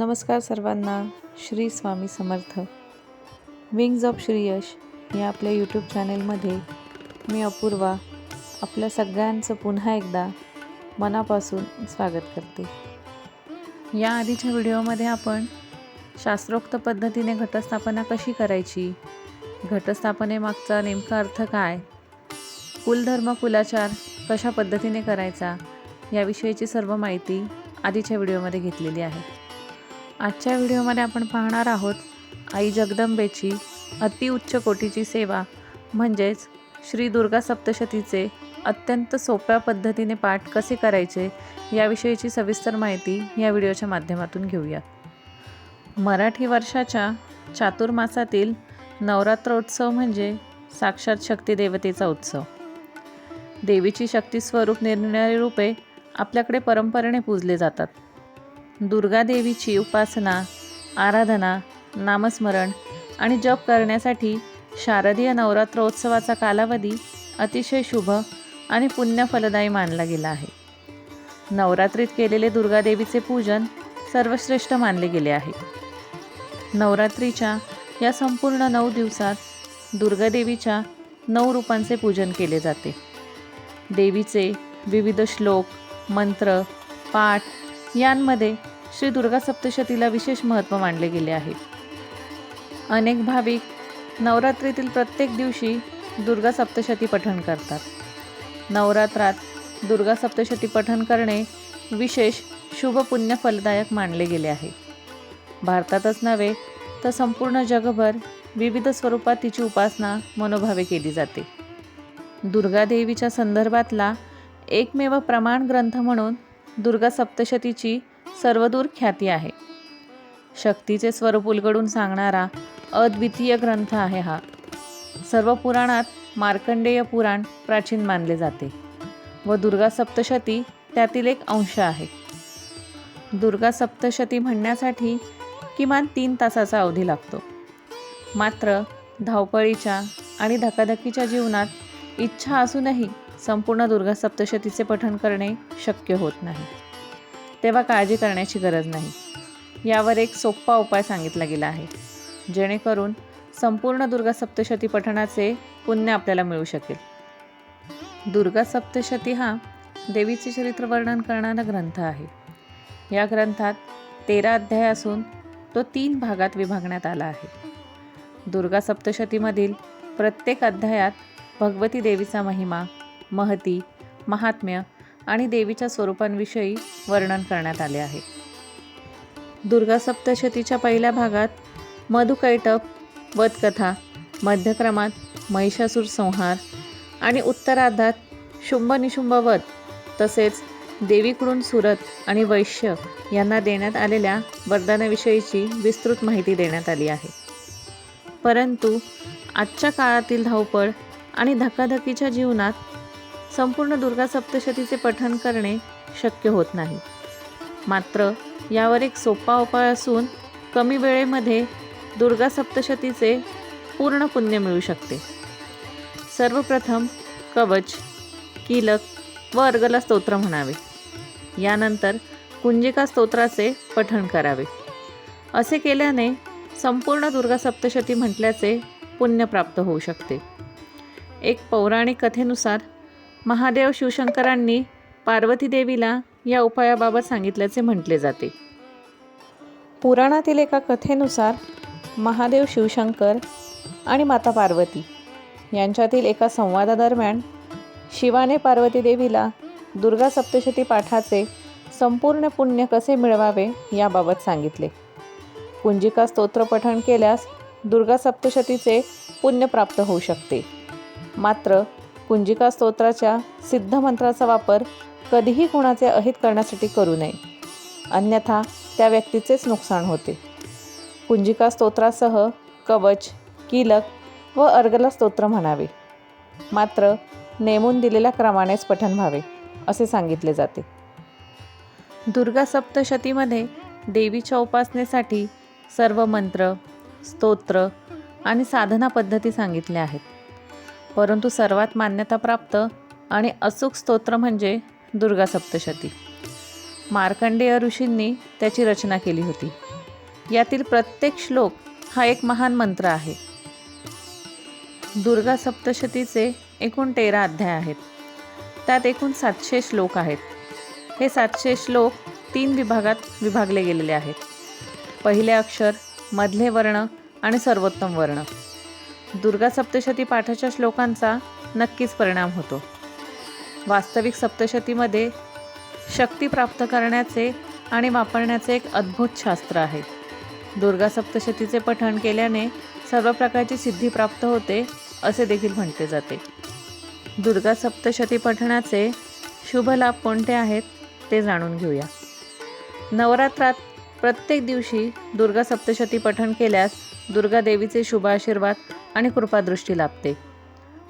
नमस्कार सर्वांना Shri Swami Samarth. Wings of Shriyash या आपल्या यूट्यूब चॅनेलमध्ये मी अपूर्वा आपल्या सगळ्यांचं पुन्हा एकदा मनापासून स्वागत करते. या आधीच्या व्हिडिओमध्ये आपण शास्त्रोक्त पद्धतीने घटस्थापना कशी करायची? घटस्थापनेमागचा नेमका अर्थ काय? कुलधर्म कुलाचार कशा पद्धतीने करायचा? याविषयीची सर्व माहिती आधीच्या व्हिडिओमध्ये घेतलेली आहे. आजच्या व्हिडिओमध्ये आपण पाहणार आहोत आई जगदंबेची अतिउच्च कोटीची सेवा म्हणजेच श्री दुर्गा सप्तशतीचे अत्यंत सोप्या पद्धतीने पाठ कसे करायचे याविषयीची सविस्तर माहिती या व्हिडिओच्या माध्यमातून घेऊया मराठी वर्षाच्या चातुर्मासातील नवरात्रोत्सव म्हणजे साक्षात शक्ती देवतेचा उत्सव. देवीची शक्ती स्वरूप निरनिराळी रूपे आपल्याकडे परंपरेने पूजले जातात. दुर्गादेवीची उपासना आराधना नामस्मरण आणि जप करण्यासाठी शारदीय नवरात्रोत्सवाचा कालावधी अतिशय शुभ आणि पुण्यफलदायी मानला गेला आहे. नवरात्रीत केलेले दुर्गादेवीचे पूजन सर्वश्रेष्ठ मानले गेले आहे. नवरात्रीच्या या संपूर्ण नऊ दिवसात दुर्गादेवीच्या नऊ रूपांचे पूजन केले जाते. देवीचे विविध श्लोक मंत्र पाठ यांमध्ये श्री दुर्गा सप्तशतीला विशेष महत्त्व मानले गेले आहे. अनेक भाविक नवरात्रीतील प्रत्येक दिवशी दुर्गा सप्तशती पठण करतात. नवरात्रात दुर्गा सप्तशती पठण करणे विशेष शुभ पुण्य फलदायक मानले गेले आहे. भारतातच नव्हे तर संपूर्ण जगभर विविध स्वरूपात तिची उपासना मनोभावे केली जाते. दुर्गादेवीच्या संदर्भातला एकमेव प्रमाण ग्रंथ म्हणून दुर्गा सप्तशतीची सर्वदूर ख्याती आहे. शक्तीचे स्वरूप उलगडून सांगणारा अद्वितीय ग्रंथ आहे हा. सर्व पुराणात मार्कंडेय पुराण प्राचीन मानले जाते व दुर्गा सप्तशती त्यातील एक अंश आहे. दुर्गा सप्तशती म्हणण्यासाठी किमान तीन तासाचा अवधी लागतो. मात्र धावपळीच्या आणि धकाधकीच्या जीवनात इच्छा असूनही संपूर्ण दुर्गा सप्तशतीचे पठण करणे शक्य होत नाही. तेव्हा काळजी करण्याची गरज नाही. यावर एक सोप्पा उपाय सांगितला गेला आहे. जेणेकरून संपूर्ण दुर्गा सप्तशती पठणाचे पुण्य आपल्याला मिळू शकेल. दुर्गा सप्तशती हा देवीचे चरित्र वर्णन करणारा ग्रंथ आहे. या ग्रंथात तेरा अध्याय असून तो तीन भागात विभागण्यात आला आहे. दुर्गा सप्तशतीमधील प्रत्येक अध्यायात भगवती देवीचा महिमा महती महात्म्य आणि देवीच्या स्वरूपांविषयी वर्णन करण्यात आले आहे. दुर्गा सप्तशतीच्या पहिल्या भागात मधुकैटप वधकथा मध्यक्रमात महिषासूर संहार आणि उत्तरार्धात शुंभ निशुंभ वध तसेच देवीकडून सुरत आणि वैश्य यांना देण्यात आलेल्या वरदानाविषयीची विस्तृत माहिती देण्यात आली आहे. परंतु आजच्या काळातील धावपळ आणि धकाधकीच्या जीवनात संपूर्ण दुर्गा सप्तशतीचे पठण करणे शक्य होत नाही. मात्र यावर एक सोपा उपाय असून कमी वेळेमध्ये दुर्गा सप्तशतीचे पूर्ण पुण्य मिळू शकते. सर्वप्रथम कवच कीलक व अर्गला स्तोत्र म्हणावे. यानंतर कुंजिका स्तोत्राचे पठण करावे. असे केल्याने संपूर्ण दुर्गा सप्तशती म्हटल्याचे पुण्य प्राप्त होऊ शकते. एक पौराणिक कथेनुसार महादेव शिवशंकरांनी पार्वती देवीला या उपायाबाबत सांगितल्याचे म्हटले जाते. पुराणातील एका कथेनुसार महादेव शिवशंकर आणि माता पार्वती यांच्यातील एका संवादादरम्यान शिवाने पार्वती देवीला दुर्गा सप्तशती पाठाचे संपूर्ण पुण्य कसे मिळवावे याबाबत सांगितले. कुंजिका स्तोत्र पठण केल्यास दुर्गा सप्तशतीचे पुण्य प्राप्त होऊ शकते. मात्र कुंजिका स्तोत्राच्या सिद्ध मंत्राचा वापर कधीही कोणाचे अहित करण्यासाठी करू नये. अन्यथा त्या व्यक्तीचेच नुकसान होते. कुंजिका स्तोत्रासह कवच कीलक व अर्गला स्तोत्र म्हणावे. मात्र नेमून दिलेल्या क्रमानेच पठण व्हावे असे सांगितले जाते. दुर्गा सप्तशतीमध्ये देवीच्या उपासनेसाठी सर्व मंत्र स्तोत्र आणि साधना पद्धती सांगितल्या आहेत. परंतु सर्वात मान्यताप्राप्त आणि अचूक स्तोत्र म्हणजे दुर्गा सप्तशती. मार्कंडेय ऋषींनी त्याची रचना केली होती. यातील प्रत्येक श्लोक हा एक महान मंत्र आहे. दुर्गा सप्तशतीचे एकूण तेरा अध्याय आहेत. त्यात एकूण सातशे श्लोक आहेत. हे सातशे श्लोक तीन विभागात विभागले गेलेले आहेत. पहिले अक्षर मधले वर्ण आणि सर्वोत्तम वर्ण. दुर्गा सप्तशती पाठाच्या श्लोकांचा नक्कीच परिणाम होतो. वास्तविक सप्तशतीमध्ये शक्ती प्राप्त करण्याचे आणि वापरण्याचे एक अद्भुत शास्त्र आहे. दुर्गा सप्तशतीचे पठण केल्याने सर्व प्रकारची सिद्धी प्राप्त होते असे देखील म्हटले जाते. दुर्गा सप्तशती पठणाचे शुभ लाभ कोणते आहेत ते जाणून घेऊया. नवरात्रात प्रत्येक दिवशी दुर्गा सप्तशती पठण केल्यास दुर्गा देवीचे शुभ आशीर्वाद आणि कृपादृष्टी लाभते.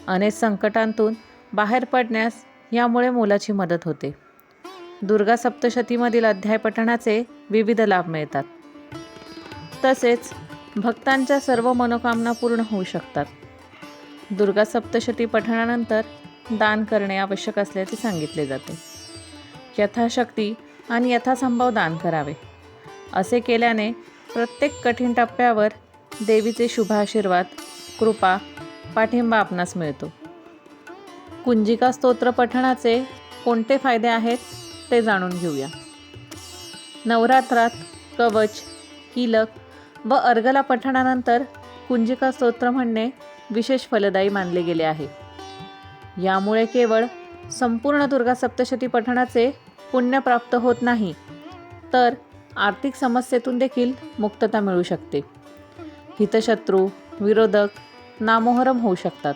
अनेक संकटांतून बाहेर पडण्यास यामुळे मोलाची मदत होते. दुर्गा सप्तशतीमधील अध्याय पठणाचे विविध लाभ मिळतात. तसेच भक्तांच्या सर्व मनोकामना पूर्ण होऊ शकतात. दुर्गा सप्तशती पठणानंतर दान करणे आवश्यक असल्याचे सांगितले जाते. यथाशक्ती आणि यथासंभव दान करावे. असे केल्याने प्रत्येक कठीण टप्प्यावर देवीचे शुभ आशीर्वाद कृपा पाठिंबा आपणास मिळतो. कुंजिका स्तोत्र पठणाचे कोणते फायदे आहेत ते जाणून घेऊया. नवरात्रात कवच किलक व अर्गला पठणानंतर कुंजिका स्तोत्र म्हणणे विशेष फलदायी मानले गेले आहे. यामुळे केवळ संपूर्ण दुर्गा सप्तशती पठणाचे पुण्य प्राप्त होत नाही तर आर्थिक समस्येतून देखील मुक्तता मिळू शकते. हितशत्रू विरोधक नामोहरम होऊ शकतात.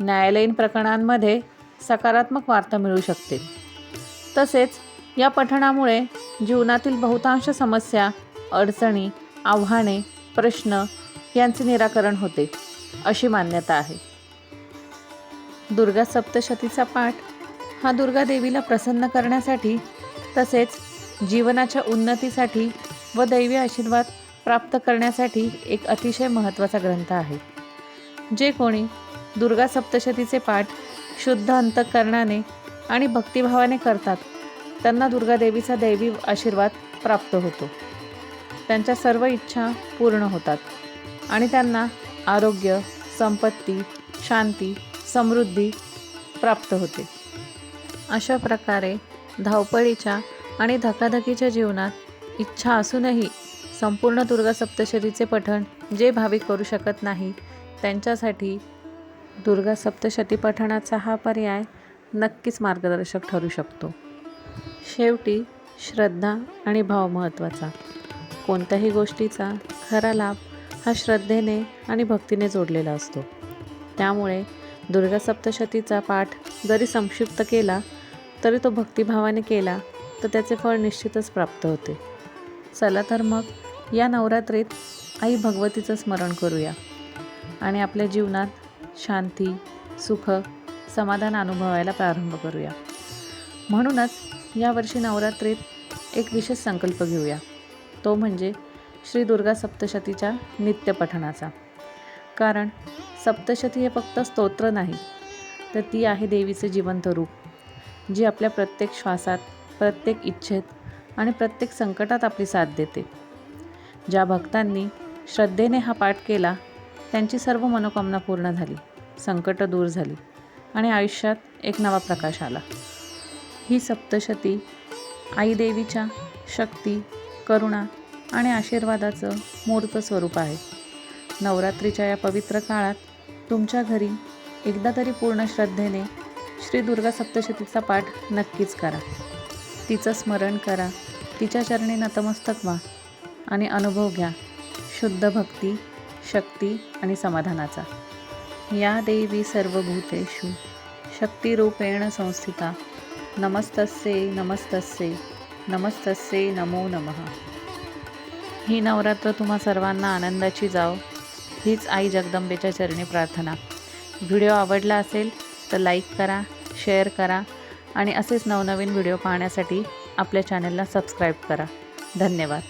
न्यायालयीन प्रकरणांमध्ये सकारात्मक वार्ता मिळू शकते. तसेच या पठणामुळे जीवनातील बहुतांश समस्या अडचणी आव्हाने प्रश्न यांचे निराकरण होते अशी मान्यता आहे. दुर्गा सप्तशतीचा पाठ हा दुर्गा देवीला प्रसन्न करण्यासाठी तसेच जीवनाच्या उन्नतीसाठी व दैवी आशीर्वाद प्राप्त करण्यासाठी एक अतिशय महत्त्वाचा ग्रंथ आहे. जे कोणी दुर्गा सप्तशतीचे पाठ शुद्ध अंतकरणाने आणि भक्तिभावाने करतात त्यांना दुर्गादेवीचा दैवी आशीर्वाद प्राप्त होतो. त्यांच्या सर्व इच्छा पूर्ण होतात आणि त्यांना आरोग्य संपत्ती शांती समृद्धी प्राप्त होते. अशा प्रकारे धावपळीच्या आणि धकाधकीच्या जीवनात इच्छा असूनही संपूर्ण दुर्गा सप्तशतीचे पठण जे भाविक करू शकत नाही त्यांच्यासाठी दुर्गा सप्तशती पठणाचा हा पर्याय नक्कीच मार्गदर्शक ठरू शकतो. शेवटी श्रद्धा आणि भाव महत्त्वाचा. कोणत्याही गोष्टीचा खरा लाभ हा श्रद्धेने आणि भक्तीने जोडलेला असतो. त्यामुळे दुर्गा सप्तशतीचा पाठ जरी संक्षिप्त केला तरी तो भक्तिभावाने केला तर त्याचे फळ निश्चितच प्राप्त होते. चला तर मग या नवरात्रीत आई भगवतीचं स्मरण करूया. आणि आपल्या जीवनात शांती सुख समाधान अनुभवायला प्रारंभ करूया. म्हणूनच यावर्षी नवरात्रीत एक विशेष संकल्प घेऊया. तो म्हणजे श्री दुर्गा सप्तशतीच्या नित्यपठणाचा. कारण सप्तशती हे फक्त स्तोत्र नाही तर ती आहे देवीचे जिवंत रूप जी आपल्या प्रत्येक श्वासात प्रत्येक इच्छेत आणि प्रत्येक संकटात आपली साथ देते. ज्या भक्तांनी श्रद्धेने हा पाठ केला त्यांची सर्व मनोकामना पूर्ण झाली संकटं दूर झाली आणि आयुष्यात एक नवा प्रकाश आला. ही सप्तशती आईदेवीच्या शक्ती करुणा आणि आशीर्वादाचं मूर्त स्वरूप आहे. नवरात्रीच्या या पवित्र काळात तुमच्या घरी एकदा तरी पूर्ण श्रद्धेने श्री दुर्गा सप्तशतीचा पाठ नक्कीच करा. तिचं स्मरण करा तिच्या चरणी नतमस्तक व्हा आणि अनुभव घ्या. शुद्ध भक्ती शक्ती आणि समाधानाचा. या देवी सर्वभूतेषु शक्तिरूपेण संस्थिता. नमस्तस्ये नमस्तस्ये नमस्तस्ये नमो नमः. ही नवरात्र तुम्हा सर्वांना आनंदाची जाव हीच आई जगदंबेच्या चरणी प्रार्थना. व्हिडिओ आवडला असेल तर लाईक करा शेअर करा आणि असेच नवनवीन व्हिडिओ पाहण्यासाठी आपल्या चॅनलला सबस्क्राईब करा. धन्यवाद.